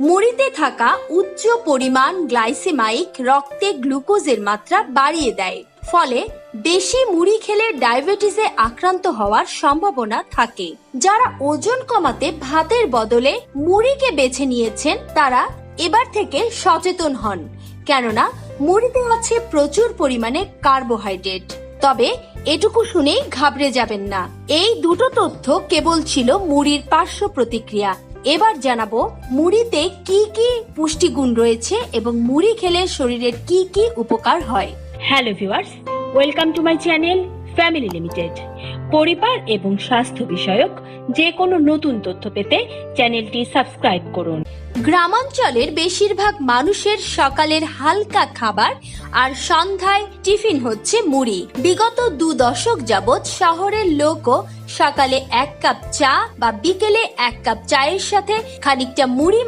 মুড়িতে থাকা উচ্চ পরিমাণ গ্লাইসেমাইক রক্তে গ্লুকোজের মাত্রা বাড়িয়ে দেয়। ফলে বেশি মুড়ি খেলে ডায়াবেটিসে আক্রান্ত হওয়ার সম্ভাবনা থাকে। যারা ওজন কমাতে ভাতের বদলে মুড়িকে বেছে নিয়েছেন, তারা এবার থেকে সচেতন হন, কেননা মুড়িতে আছে প্রচুর পরিমাণে কার্বোহাইড্রেট। তবে এটুকু শুনেই ঘাবড়ে যাবেন না। এই দুটো তথ্য কেবল ছিল মুড়ির পার্শ্ব প্রতিক্রিয়া। এবার জানাব মুড়িতে কি কি পুষ্টিগুণ রয়েছে এবং মুড়ি খেলে শরীরের কি কি উপকার হয়। Hello viewers welcome to my channel family limited. পরিবার এবং স্বাস্থ্য বিষয়ক যে কোনো নতুন তথ্য পেতে চ্যানেলটি সাবস্ক্রাইব করুন। গ্রামাঞ্চলের বেশিরভাগ মানুষের সকালের হালকা খাবার আর সন্ধ্যায় টিফিন হচ্ছে মুড়ি। বিগত দু দশক যাবৎ শহরের লোকও সকালে এক কাপ চা বা বিকেলে এক কাপ চায়ের সাথে খানিকটা মুড়ি